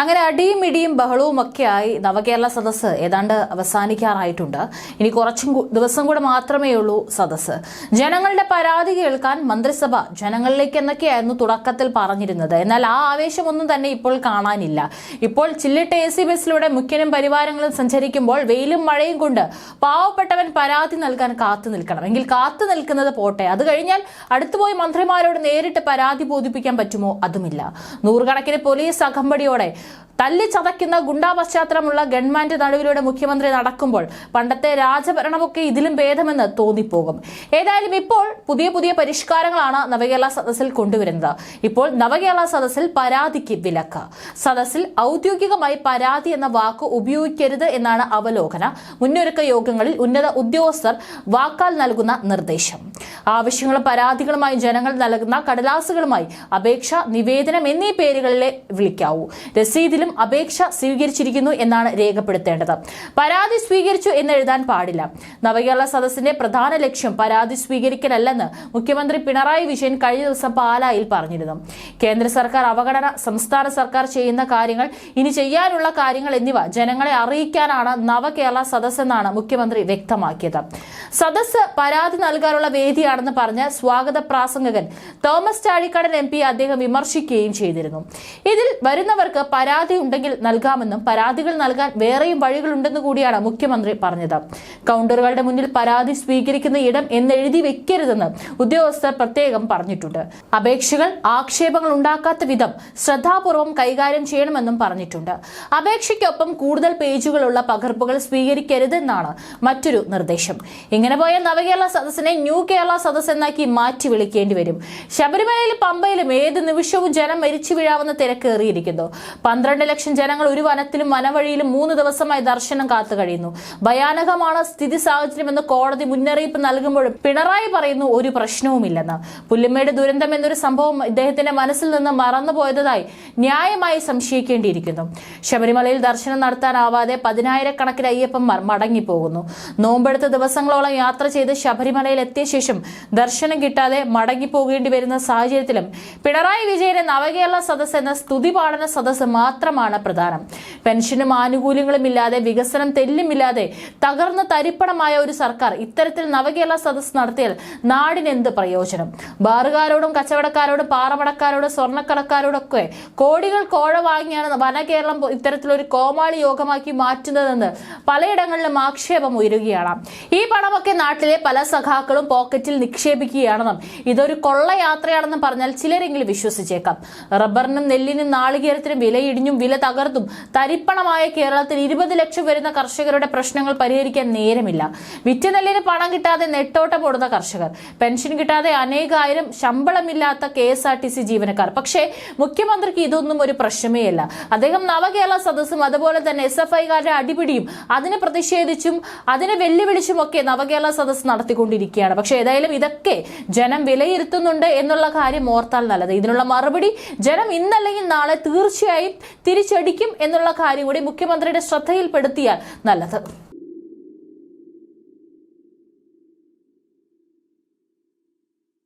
അങ്ങനെ അടിയും ഇടിയും ബഹളവും ആയി നവകേരള സദസ്സ് ഏതാണ്ട് അവസാനിക്കാറായിട്ടുണ്ട്. ഇനി കുറച്ചും ദിവസം കൂടെ മാത്രമേ ഉള്ളൂ സദസ്സ്. ജനങ്ങളുടെ പരാതി കേൾക്കാൻ മന്ത്രിസഭ ജനങ്ങളിലേക്ക് എന്നൊക്കെയായിരുന്നു തുടക്കത്തിൽ പറഞ്ഞിരുന്നത്. എന്നാൽ ആ ആവേശമൊന്നും തന്നെ ഇപ്പോൾ കാണാനില്ല. ഇപ്പോൾ ചില്ലിട്ട് എ സി ബസ്സിലൂടെ മുഖ്യനും പരിവാരങ്ങളും സഞ്ചരിക്കുമ്പോൾ വെയിലും മഴയും കൊണ്ട് പാവപ്പെട്ടവൻ പരാതി നൽകാൻ കാത്തു നിൽക്കണം. എങ്കിൽ കാത്തു നിൽക്കുന്നത് പോട്ടെ. അത് കഴിഞ്ഞാൽ അടുത്തുപോയി മന്ത്രിമാരോട് നേരിട്ട് പരാതി ബോധിപ്പിക്കാൻ പറ്റുമോ? അതുമില്ല. നൂറുകണക്കിന് പോലീസ് അകമ്പടിയോടെ തല്ലി ചതയ്ക്കുന്ന ഗുണ്ടാ പശ്ചാത്തലമുള്ള ഗവൺമെന്റ് നടുവിലൂടെ മുഖ്യമന്ത്രി നടക്കുമ്പോൾ പണ്ടത്തെ രാജഭരണമൊക്കെ ഇതിലും ഭേദമെന്ന് തോന്നിപ്പോകും. ഏതായാലും ഇപ്പോൾ പുതിയ പുതിയ പരിഷ്കാരങ്ങളാണ് നവകേരള സദസ്സിൽ കൊണ്ടുവരുന്നത്. ഇപ്പോൾ നവകേരള സദസ്സിൽ പരാതിക്ക് വിലക്ക്. സദസ്സിൽ ഔദ്യോഗികമായി പരാതി എന്ന വാക്ക് ഉപയോഗിക്കരുത് എന്നാണ് അവലോകന. മുന്നൊരുക്ക യോഗങ്ങളിൽ ഉന്നത ഉദ്യോഗസ്ഥർ വാക്കാൽ നൽകുന്ന നിർദ്ദേശം. ആവശ്യങ്ങളും പരാതികളുമായി ജനങ്ങൾ നൽകുന്ന കടലാസുകളുമായി അപേക്ഷ നിവേദനം എന്നീ പേരുകളിലെ വിളിക്കാവൂ. രസീതിലും അപേക്ഷ സ്വീകരിച്ചിരിക്കുന്നു എന്നാണ് രേഖപ്പെടുത്തേണ്ടത്. പരാതി സ്വീകരിച്ചു എന്ന് എഴുതാൻ പാടില്ല. നവകേരള സദസ്സിന്റെ പ്രധാന ലക്ഷ്യം പരാതി സ്വീകരിക്കലല്ലെന്ന് മുഖ്യമന്ത്രി പിണറായി വിജയൻ കഴിഞ്ഞ ദിവസം പാലായിൽ പറഞ്ഞിരുന്നു. കേന്ദ്ര സർക്കാർ അവഗണന സംസ്ഥാന സർക്കാർ ചെയ്യുന്ന കാര്യങ്ങൾ ഇനി ചെയ്യാനുള്ള കാര്യങ്ങൾ എന്നിവ ജനങ്ങളെ അറിയിക്കാനാണ് നവകേരള സദസ്സ് എന്നാണ് മുഖ്യമന്ത്രി വ്യക്തമാക്കിയത്. സദസ്സ് പരാതി നൽകാനുള്ള വേദിയാണെന്ന് പറഞ്ഞ് സ്വാഗത പ്രാസംഗകൻ തോമസ് ചാഴിക്കാടൻ എം പി അദ്ദേഹം വിമർശിക്കുകയും ചെയ്തിരുന്നു. ഇതിൽ വരുന്നവർക്ക് പരാതി ഉണ്ടെങ്കിൽ നൽകാമെന്നും പരാതികൾ നൽകാൻ വേറെയും വഴികളുണ്ടെന്ന് കൂടിയാണ് മുഖ്യമന്ത്രി പറഞ്ഞത്. കൗണ്ടറുകളുടെ മുന്നിൽ പരാതി സ്വീകരിക്കുന്ന ഇടം എന്നെഴുതി വെക്കരുതെന്ന് ഉദ്യോഗസ്ഥർ പ്രത്യേകം പറഞ്ഞിട്ടുണ്ട്. അപേക്ഷകൾ ആക്ഷേപങ്ങൾ ഉണ്ടാക്കാത്ത വിധം ശ്രദ്ധാപൂർവം കൈകാര്യം ചെയ്യണമെന്നും പറഞ്ഞിട്ടുണ്ട്. അപേക്ഷയ്ക്കൊപ്പം കൂടുതൽ പേജുകളുള്ള പകർപ്പുകൾ സ്വീകരിക്കരുതെന്നാണ് മറ്റൊരു നിർദ്ദേശം. ഇങ്ങനെ പോയ നവകേരള സദസ്സിനെ ന്യൂ കേരള സദസ് എന്നാക്കി മാറ്റി വിളിക്കേണ്ടി വരും. ശബരിമലയിലും പമ്പയിലും ഏത് നിമിഷവും ജനം മരിച്ചു വീഴാവുന്ന തിരക്കേറിയിരിക്കുന്നു പന്ത്രണ്ട് ലക്ഷം ജനങ്ങൾ ഒരു വനത്തിലും വനവഴിയിലും മൂന്ന് ദിവസമായി ദർശനം കാത്തു കഴിയുന്നു. ഭയാനകമാണ് സ്ഥിതി സാഹചര്യമെന്ന് കോടതി മുന്നറിയിപ്പ് നൽകുമ്പോഴും പിണറായി പറയുന്നു ഒരു പ്രശ്നവുമില്ലെന്ന്. പുല്ലുമേട് ദുരന്തം എന്നൊരു സംഭവം ഇദ്ദേഹത്തിന്റെ മനസ്സിൽ നിന്ന് മറന്നുപോയതായി ന്യായമായി സംശയിക്കേണ്ടിയിരിക്കുന്നു. ശബരിമലയിൽ ദർശനം നടത്താനാവാതെ പതിനായിരക്കണക്കിന് അയ്യപ്പന്മാർ മടങ്ങിപ്പോകുന്നു. നോമ്പെടുത്ത ദിവസങ്ങളോളം യാത്ര ചെയ്ത് ശബരിമലയിൽ എത്തിയ ശേഷം ദർശനം കിട്ടാതെ മടങ്ങിപ്പോകേണ്ടി വരുന്ന സാഹചര്യത്തിലും പിണറായി വിജയന് നവകേരള സദസ് എന്ന സ്തുതി പാഠന സദസ് മാത്രമാണ് പ്രധാനം. പെൻഷനും ആനുകൂല്യങ്ങളും ഇല്ലാതെ വികസനം തെല്ലുമില്ലാതെ തകർന്ന തരിപ്പണമായ ഒരു സർക്കാർ ഇത്തരത്തിൽ നവകേരള സദസ് നടത്തിയാൽ നാടിന് എന്ത് പ്രയോജനം? ബാറുകാരോടും കച്ചവടക്കാരോടും പാറമടക്കാരോടും സ്വർണക്കടക്കാരോടൊക്കെ കോടികൾ കോഴ വാങ്ങിയാണ് വനകേരളം ഇത്തരത്തിലൊരു കോമാളി യോഗമാക്കി മാറ്റുന്നതെന്ന് പലയിടങ്ങളിലും ആക്ഷേപം ഉയരുകയാണ്. ഈ പണമൊക്കെ നാട്ടിലെ പല സഖാക്കളും പോക്കറ്റിൽ നിക്ഷേപിക്കുകയാണെന്നും ഇതൊരു കൊള്ളയാത്രയാണെന്നും പറഞ്ഞാൽ ചിലരെങ്കിലും വിശ്വസിച്ചേക്കാം. റബ്ബറിനും നെല്ലിനും നാളികേരത്തിനും വിലയിടിഞ്ഞും വില തകർത്തും തരിപ്പണമായ കേരളത്തിൽ ഇരുപത് ലക്ഷം വരുന്ന കർഷകരുടെ പ്രശ്നങ്ങൾ പരിഹരിക്കാൻ നേരമില്ല. വിറ്റ നെല്ലിന് പണം കിട്ടാതെ നെട്ടോട്ടം ഓടുന്ന കർഷകർ. പെൻഷൻ കിട്ടാതെ അനേകായിരം ശമ്പളമില്ലാത്ത K S R T C ജീവനക്കാർ. പക്ഷേ മുഖ്യമന്ത്രിക്ക് ഇതൊന്നും ഒരു പ്രശ്നമേയല്ല അദ്ദേഹം നവകേരള സദസ്സും അതുപോലെ തന്നെ എസ് എഫ് ഐക്കാരുടെ അടിപിടിയും അതിനെ പ്രതിഷേധിച്ചും അതിനെ വെല്ലുവിളിച്ചും ഒക്കെ നവകേരള സദസ്സ് നടത്തിക്കൊണ്ടിരിക്കുകയാണ്. പക്ഷെ ഏതായാലും ഇതൊക്കെ ജനം വിലയിരുത്തുന്നുണ്ട് എന്നുള്ള കാര്യം ഓർത്താൽ നല്ലത്. ഇതിനുള്ള മറുപടി ജനം ഇന്നല്ലെങ്കിൽ നാളെ തീർച്ചയായും തിരിച്ചടിക്കും എന്നുള്ള കാര്യം കൂടി മുഖ്യമന്ത്രിയുടെ ശ്രദ്ധയിൽപ്പെടുത്തിയാൽ നല്ലത്.